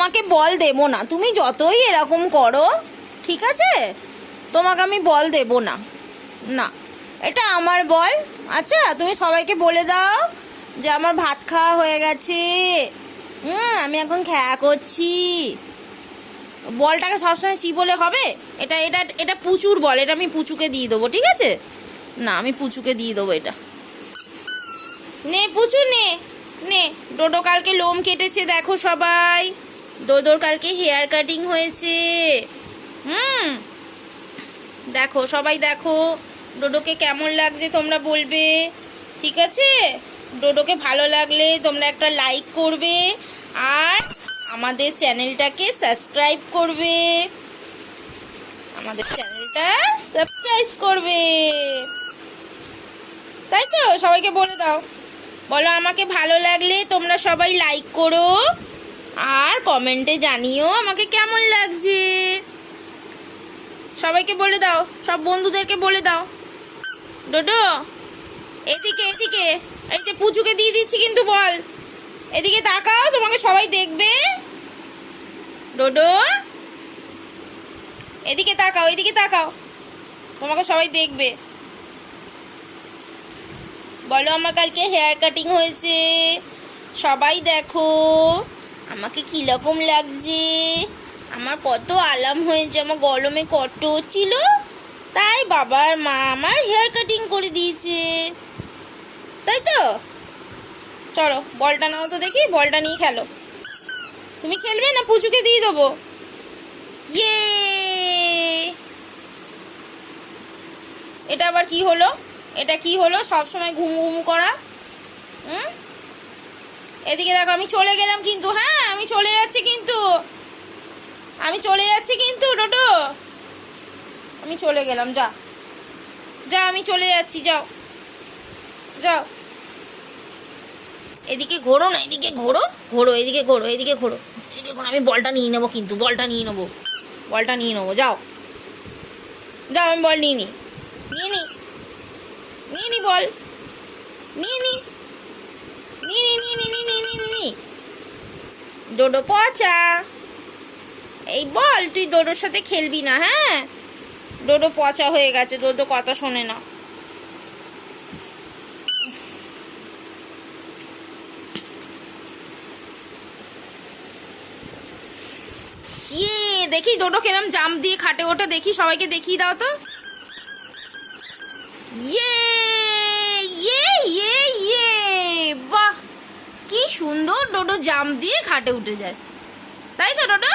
তোমাকে বল দেবো না। তুমি যতই এরকম করো, ঠিক আছে? তোমাকে আমি বল দেবো না। না। এটা আমার বল। আচ্ছা তুমি সবাইকে বলে দাও যে আমার ভাত খাওয়া হয়ে গেছে। হুম, আমি এখন খেয়া করছি। বলটাকে সবসময় চি বলে হবে? এটা এটা এটা পুচুর বল। এটা আমি পুচুকে দিয়ে দেবো, ঠিক আছে? না, আমি পুচুকে দিয়ে দেবো এটা। নে, পুচু, নে। নে, ডোডো কালকে লোম কেটেছে, দেখো সবাই। ডোডোর কালকে হেয়ার কাটিং হয়েছে। হুম। দেখো, সবাই দেখো, ডোডোকে কেমন লাগছে তোমরা বলবে। ঠিক আছে? ডোডোকে ভালো লাগলে তোমরা একটা লাইক করবে আর আমাদের চ্যানেলটাকে সাবস্ক্রাইব করবে। আমাদের চ্যানেলটা সাবস্ক্রাইব করবে। তাই তো? সবাইকে বলে দাও। বলো, আমাকে ভালো লাগলে তোমরা সবাই লাইক করো। আর কমেন্টে জানিও আমাকে কেমন লাগছে। সবাইকে বলে দাও, সব বন্ধুদেরকে বলে দাও। ডোডো, এদিকে এদিকে, এই যে পুচুকে দিয়ে দিচ্ছি কিন্তু বল। এদিকে তাকাও, তোমাকে সবাই দেখবে। ডোডো, এদিকে তাকাও এদিকে তাকাও, তোমাকে সবাই দেখবে। বলো আমার কালকে হেয়ার কাটিং হয়েছে। সবাই দেখো। আমাকে কীরকম লাগছে? আমার কত আরাম হয়েছে, আমার গরমে কষ্ট ছিল তাই বাবার মা আমার হেয়ার কাটিং করে দিয়েছে। তাই তো? চলো, বলটা নাও তো দেখি, বলটা নিয়ে খেলো। তুমি খেলবে না? পুচুকে দিয়ে দেবো। ইয়ে! এটা আবার কি হলো? এটা কি হলো? সব সময় ঘুমু ঘুমু করা। হুম? এদিকে দেখো, আমি চলে গেলাম কিন্তু হ্যাঁ আমি চলে যাচ্ছি কিন্তু। আমি চলে যাচ্ছি কিন্তু, টোটো। আমি চলে গেলাম, যা। যা, আমি চলে যাচ্ছি, যাও। যাও। এদিকে ঘোরো না, এদিকে ঘোরো ঘোরো, এদিকে ঘোরো এদিকে ঘোরো এদিকে ঘোরো। আমি বলটা নিয়ে নেব কিন্তু, বলটা নিয়ে নেব। বলটা নিয়ে নেব, যাও। যাও, আমি বল নিয়ে নি। নিয়ে নি। নিয়ে নি বল। নিয়ে নি। নিয়ে নি নিয়ে নি নিয়ে নি নিয়ে নি। ডোডো, পচা। এই বল, তুই ডোডোর সাথে খেলবি না হ্যাঁ? ডোডো পচা হয়ে গেছে, ডোডো কথা শোনে না। ইয়ে দেখি ডোডো কেরম জাম্প দিয়ে খাটে ওটা দেখি সবাইকে দেখিয়ে দাও তো ইয়ে ইয়ে ইয়ে ইয়ে বাহ কি সুন্দর ডোডো জাম দিয়ে ঘাটে উঠে যায়। তাই তো ডোডো?